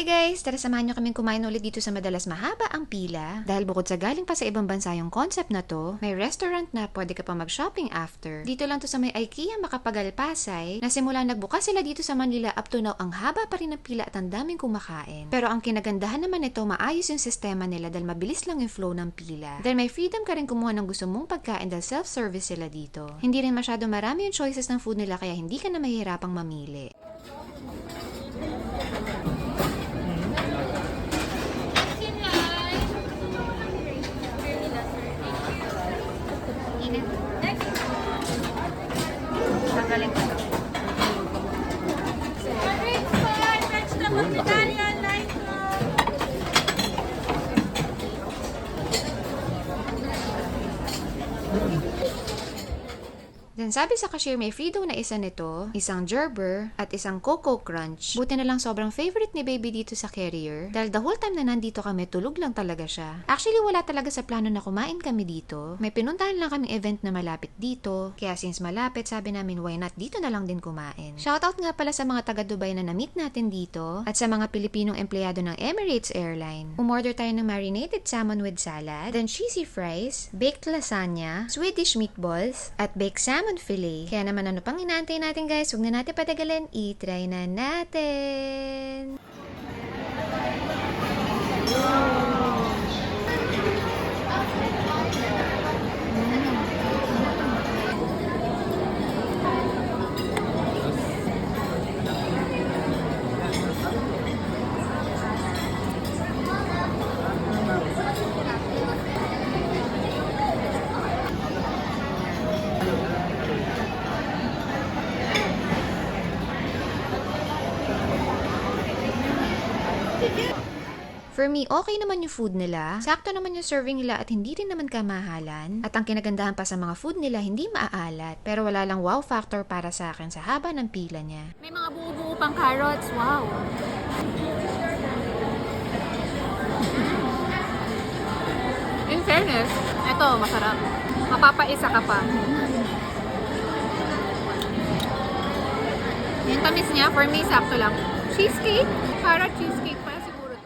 Hi guys! Tara samahan nyo kaming kumain ulit dito sa madalas mahaba ang pila. Dahil bukod sa galing pa sa ibang bansa yung concept na to, may restaurant na pwede ka pa mag-shopping after. Dito lang to sa may IKEA Makapagal-Pasay na simula nagbukas sila dito sa Manila up to now ang haba pa rin ng pila at ang daming kumakain. Pero ang kinagandahan naman nito, maayos yung sistema nila dahil mabilis lang yung flow ng pila. Dahil may freedom ka rin kumuha ng gusto mong pagkain dahil self-service sila dito. Hindi rin masyado marami yung choices ng food nila kaya hindi ka na mahihirapang mamili. Tanggalin ko to. Drinks po, Then sabi sa cashier may free daw na isa nito, isang gerber, at isang cocoa crunch. Buti na lang sobrang favorite ni baby dito sa carrier dahil the whole time na nandito kami tulog lang talaga siya. Actually wala talaga sa plano na kumain kami dito. May pinuntahan lang kaming event na malapit dito. Kaya since malapit sabi namin why not dito na lang din kumain. Shoutout nga pala sa mga taga Dubai na na-meet natin dito at sa mga Pilipinong empleyado ng Emirates Airline. Umorder tayo ng marinated salmon with salad, then cheesy fries, baked lasagna, Swedish meatballs, at baked salmon fillet. Kaya naman ano pang inaantay natin guys, huwag na natin patagalin, i-try na natin! For me, okay naman yung food nila. Sakto naman yung serving nila at hindi rin naman kamahalan. At ang kinagandahan pa sa mga food nila, hindi maaalat. Pero wala lang wow factor para sa akin sa haba ng pila niya. May mga buo-buo pang carrots. Wow. In fairness, ito masarap. Mapapaisa ka pa. Yung tamis niya, for me, sakto lang. Cheesecake? Carrot cheesecake.